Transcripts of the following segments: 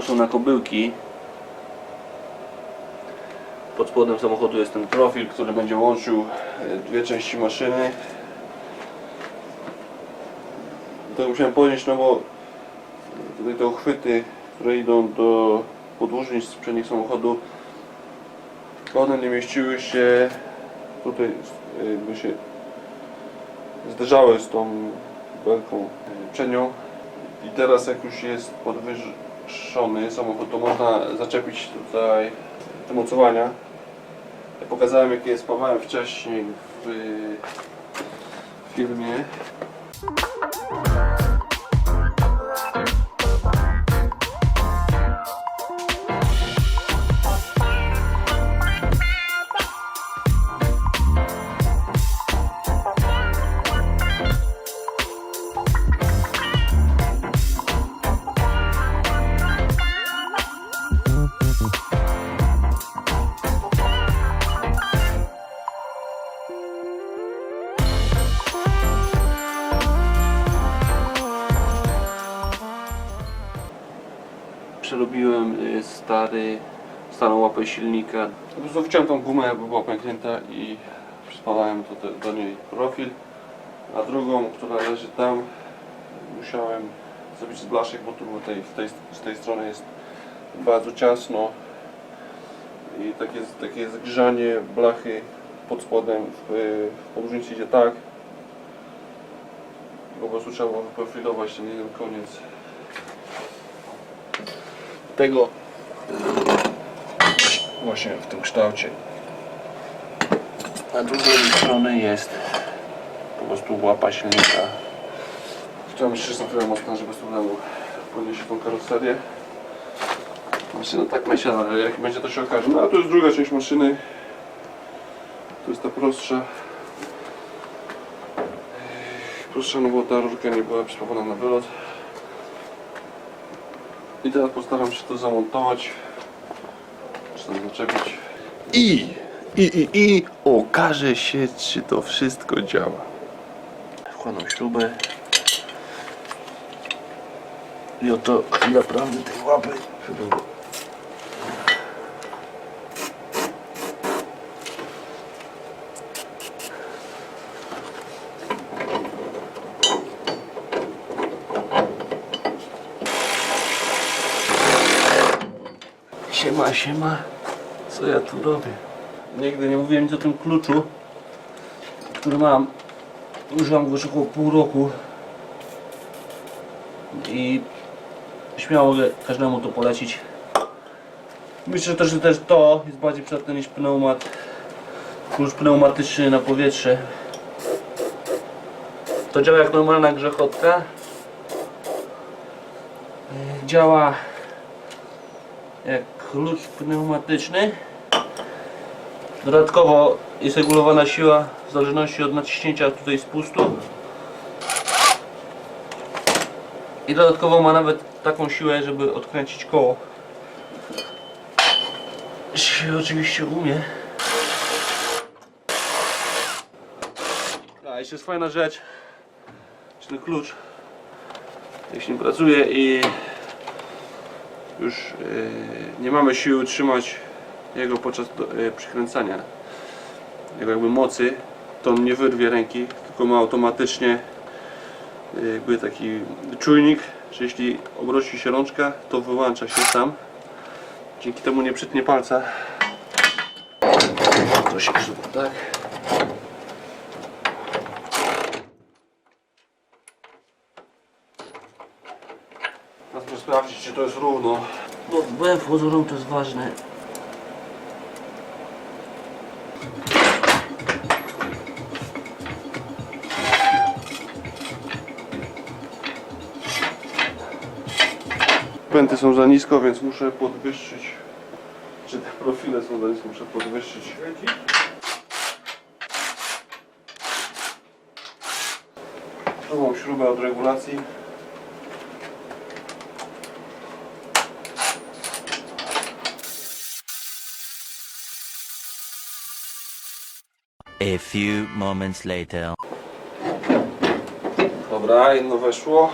przeniosą na kobyłki. Pod spodem samochodu jest ten profil, który będzie łączył e, dwie części maszyny. To musiałem podnieść, no bo tutaj te uchwyty, które idą do podłużnic z przednich samochodu, one nie mieściły się tutaj, e, jakby się zderzały z tą belką e, przednią. I teraz jak już jest podwyższony samochód, to można zaczepić tutaj te mocowania. Ja pokazałem jakie spawałem wcześniej w filmie. Stary, starą łapę silnika. Po prostu wyciąłem tą gumę, bo była pęknięta i przyspawałem do, te- do niej profil. A drugą, która leży tam, musiałem zrobić z blaszek, bo tu tej, w tej, z tej strony jest bardzo ciasno. I takie, takie zgrzanie blachy pod spodem w, w podróżnicy idzie tak. Po prostu trzeba było wyprofilować ten jeden koniec tego właśnie w tym kształcie. A drugiej strony jest po prostu łapa silnika. Chciałem jeszcze na tyle mocno, żeby bez problemu podnieść tą karoserię. Maszyna tak myślę, ale jak będzie to się okaże. No a tu jest druga część maszyny. To jest ta prostsza. Prostsza, no bo ta rurka nie była przyspawana na wylot. I teraz postaram się to zamontować. Tam zaczepić. I, i, i, i okaże się, czy to wszystko działa. Wkładam śrubę. I oto naprawdę tej łapy. Siema, siema. Co ja tu robię? Nigdy nie mówiłem nic o tym kluczu, który mam. Używam go już około pół roku. I śmiało mogę każdemu to polecić. Myślę też, że też to jest bardziej przydatne niż pneumat. Klucz pneumatyczny na powietrze. To działa jak normalna grzechotka. Działa jak klucz pneumatyczny. Dodatkowo jest regulowana siła w zależności od naciśnięcia tutaj spustu. I dodatkowo ma nawet taką siłę, żeby odkręcić koło. Jeśli oczywiście umie. A jeszcze jest fajna rzecz. Ten klucz. Jak się nim pracuje i już yy, nie mamy siły utrzymać jego podczas yy, przykręcania. Jego jakby mocy to on nie wyrwie ręki tylko ma automatycznie yy, jakby taki czujnik że jeśli obroci się rączka to wyłącza się sam. Dzięki temu nie przytnie palca. To się krzywo tak? Teraz sprawdzić czy to jest równo. Bo wbrew pozorom to jest ważne. Są za nisko, więc muszę podwyższyć. Czy te profile są za nisko, muszę podwyższyć. Tu mam śrubę od regulacji. A few moments later. Dobra, jedno weszło.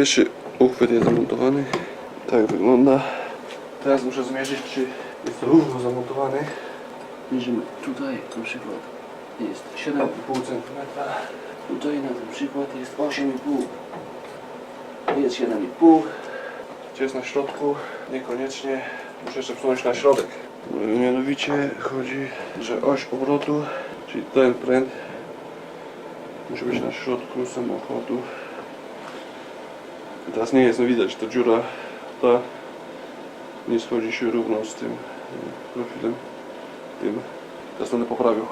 Pierwszy uchwyt jest zamontowany. Tak wygląda. Teraz muszę zmierzyć, czy jest równo zamontowany. Mierzymy tutaj na przykład jest 7,5 cm. Tutaj na ten przykład jest 8,5. Jest 7,5. Gdzie jest na środku? Niekoniecznie. Muszę jeszcze wsunąć na środek. Mianowicie chodzi, że oś obrotu, czyli ten pręt musi być na środku samochodu. Teraz nie jest no widać, ta dziura ta nie schodzi się równo z tym y, profilem tym. Teraz będę poprawił.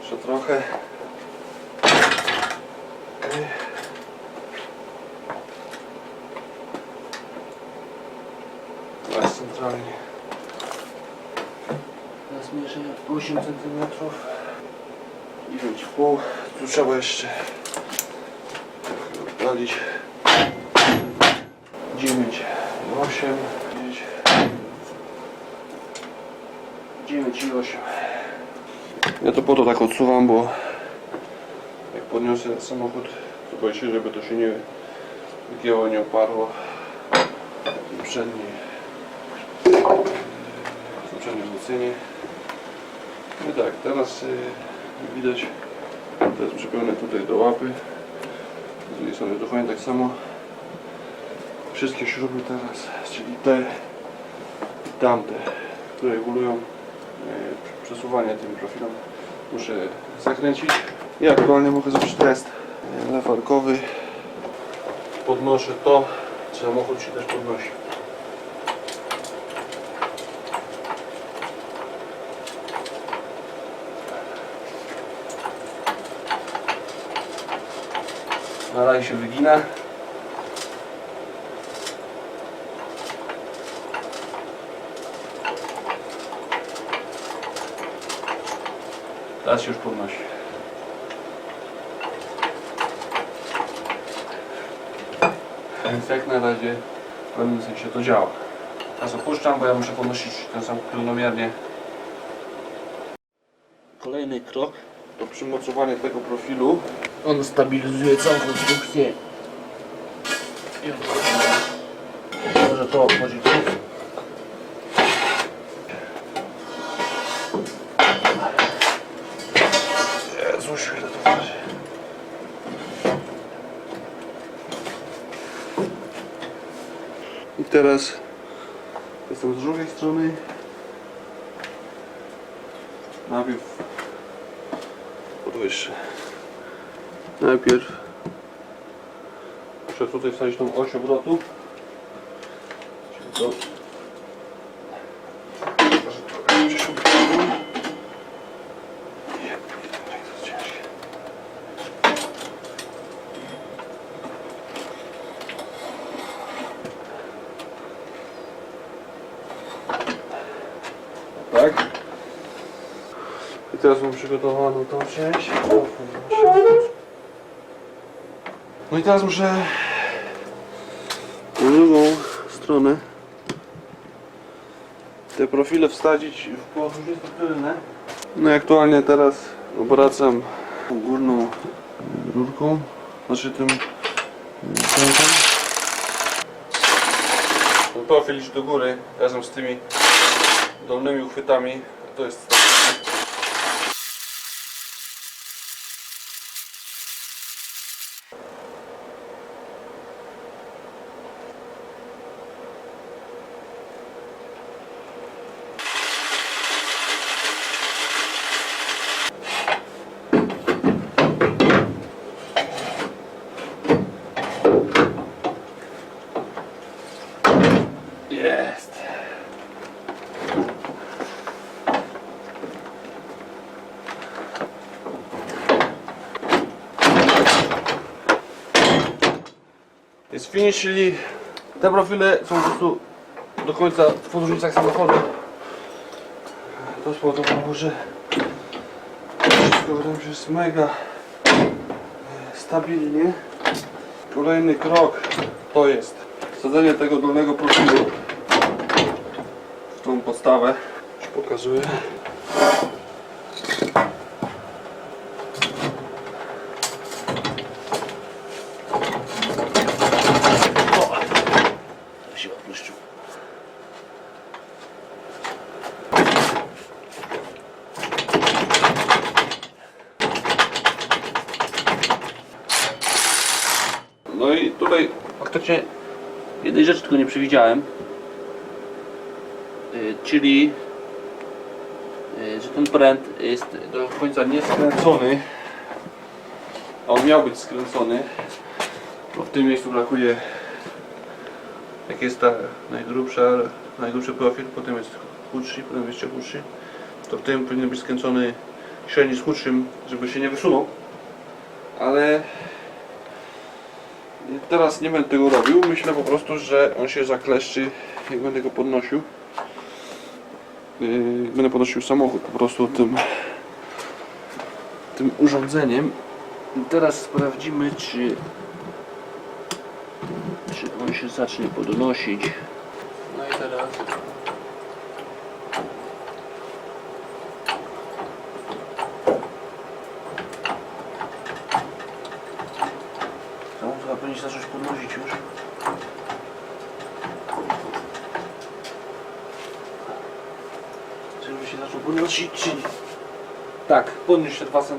Jeszcze trochę. Okej. Teraz centralnie. Teraz mierzę 8 cm. 9,5. Tu trzeba jeszcze oddalić. 9, 8, 9, 9 i 8. Ja to po to tak odsuwam, bo jak podniosę samochód, to boję się, żeby to się nie wygięło, nie oparło. Przedni, przednie zlecenie. No tak, teraz y, widać, to jest przypełnione tutaj do łapy. Z drugiej strony dokładnie tak samo. Wszystkie śruby teraz, czyli te i tamte, które regulują e, przesuwanie tym profilem, muszę zakręcić. I aktualnie mogę zrobić test e, lewarkowy. Podnoszę to, samochód się też podnosi. Na razie się wygina. Teraz się już podnosi. Więc jak na razie w pewnym sensie to działa. Teraz opuszczam, bo ja muszę podnosić ten sam równomiernie. Kolejny krok to przymocowanie tego profilu. On stabilizuje całą konstrukcję. Może to tu. Jezus, ile to waży. I teraz jestem z drugiej strony. Najpierw podwyższę. Najpierw muszę tutaj wsadzić tą oś obrotu. Tak. I teraz mam przygotowaną tą część. No i teraz muszę na drugą stronę te profile wsadzić w położenie strukturalne. No i aktualnie teraz obracam górną rurką, znaczy tym prętem. Ten profil idzie do góry razem z tymi dolnymi uchwytami. To Jest. Jest finish, czyli te profile są po prostu do końca w podróżnicach samochodu. To spowodowało, że wszystko wydaje mi się jest mega stabilnie. Kolejny krok to jest wsadzenie tego dolnego profilu w tą podstawę. Już pokazuję. O! Tak się odpuścił. No i tutaj Faktycznie jednej przewidziałem. Y, czyli y, że ten pręt jest do końca nie skręcony. A on miał być skręcony. Bo w tym miejscu brakuje. Jak jest ta najgrubsza, najgrubszy profil, potem jest chudszy, potem jeszcze chudszy. To w tym powinien być skręcony średni z chudszym, żeby się nie wysunął. Ale teraz nie będę tego robił. Myślę po prostu, że on się zakleszczy, jak będę go podnosił. Yy, będę podnosił samochód po prostu tym tym urządzeniem. Teraz sprawdzimy czy czy on się zacznie podnosić. No i teraz. Samochód chyba powinien się zacząć podnosić już. Żeby się zaczął podnosić czy nie? Podnieś się 2 cm.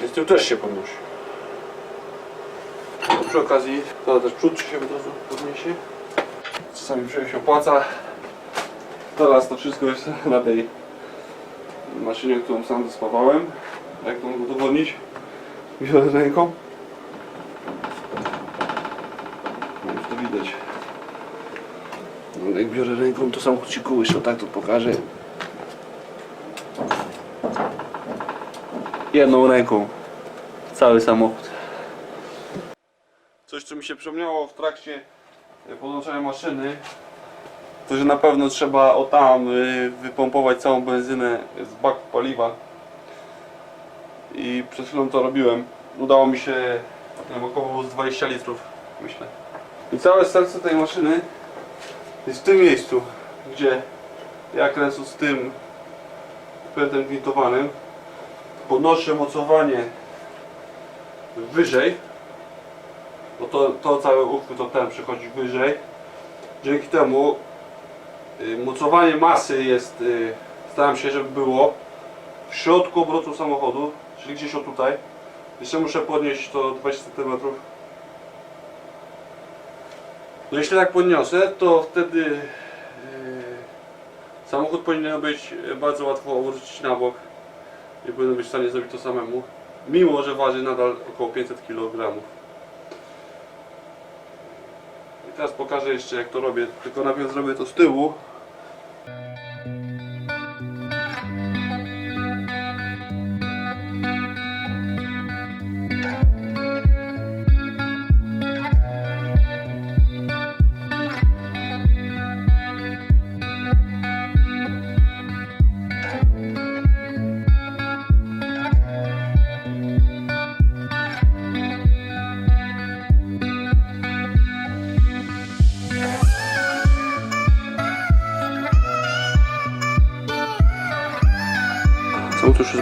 Więc tył też się podnosi. No, Przy okazji, to też przód się od razu podniesie. Czasami się opłaca. Teraz to wszystko jest na tej maszynie, którą sam wyspawałem. Jak to mogę udowodnić? Biorę ręką. No już to widać. No, jak biorę ręką, to samochód się kołysze, tak to pokażę. Jedną ręką cały samochód. Coś, co mi się przypomniało w trakcie e, podłączania maszyny, to że na pewno trzeba o tam y, wypompować całą benzynę z baku paliwa. I przed chwilą to robiłem. Udało mi się wiem, około z 20 litrów, myślę. I całe serce tej maszyny jest w tym miejscu, gdzie ja kręcę z tym prętem gwintowanym podnoszę mocowanie wyżej, bo to, to cały uchwyt ten przychodzi wyżej. Dzięki temu y, mocowanie masy jest, y, staram się, żeby było w środku obrotu samochodu, czyli gdzieś o tutaj. Jeszcze muszę podnieść to 20 cm. No jeśli tak podniosę, to wtedy y, samochód powinien być bardzo łatwo obrócić na bok nie powinien być w stanie zrobić to samemu. Mimo, że waży nadal około 500 kg. I teraz pokażę jeszcze jak to robię, tylko najpierw zrobię to z tyłu.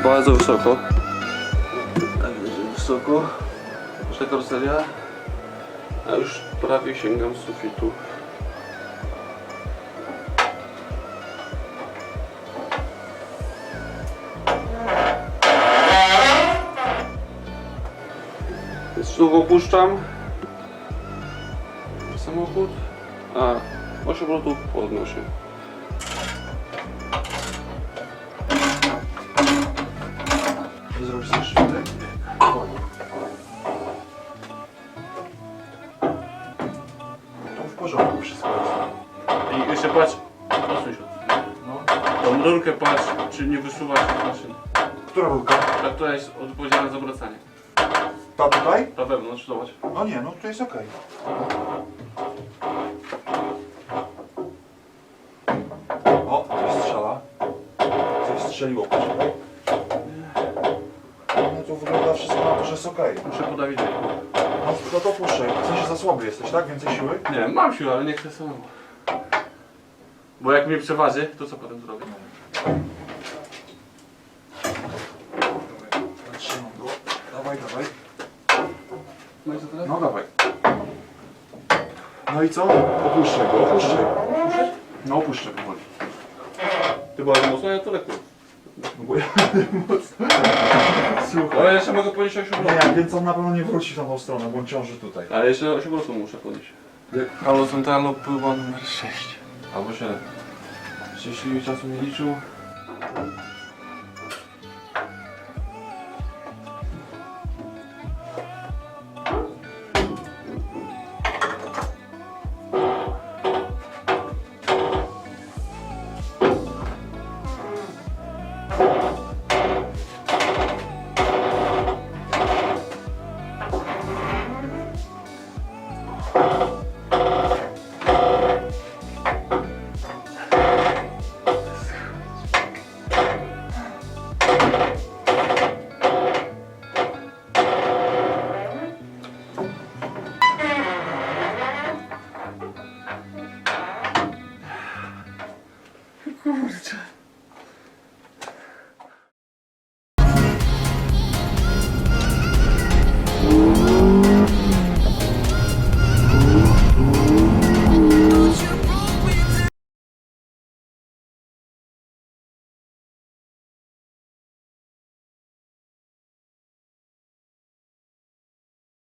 Bardzo wysoko. Tak, jest wysoko. Ta karoseria. A już prawie sięgam sufitu. Znów opuszczam samochód, a 8 obrotów podnoszę. I jeszcze patrz, odsuń się No. Tą rurkę patrz, czy nie wysuwa się z maszyny. Która rurka? Ta, która jest odpowiedzialna za obracanie. Ta tutaj? Ta wewnątrz, zobacz. No nie, no tutaj jest ok. O, coś strzela. Coś strzeliło. No to wygląda wszystko na to, że jest ok. Muszę podawić. No, no to puszczaj. W sensie za słaby jesteś, tak? Więcej siły? Nie, mam siłę, ale nie chcę samemu. Bo jak mnie przeważy, to co potem zrobię? Dawaj, trzymam go. Dawaj, dawaj. No i co teraz? No dawaj. No i co? Opuszczę go, opuszczę. No opuszczę powoli. Ty bardzo mocno, ja to lekko. No bo ja mocno. Słuchaj. Ale jeszcze mogę podnieść 8 Nie, więc on na pewno nie wróci w tamtą stronę, bo on ciąży tutaj. Ale jeszcze 8 obrotów muszę podnieść. Halo centralną próba numer 6. Albo 7. Szczęśliwie czasu nie liczył.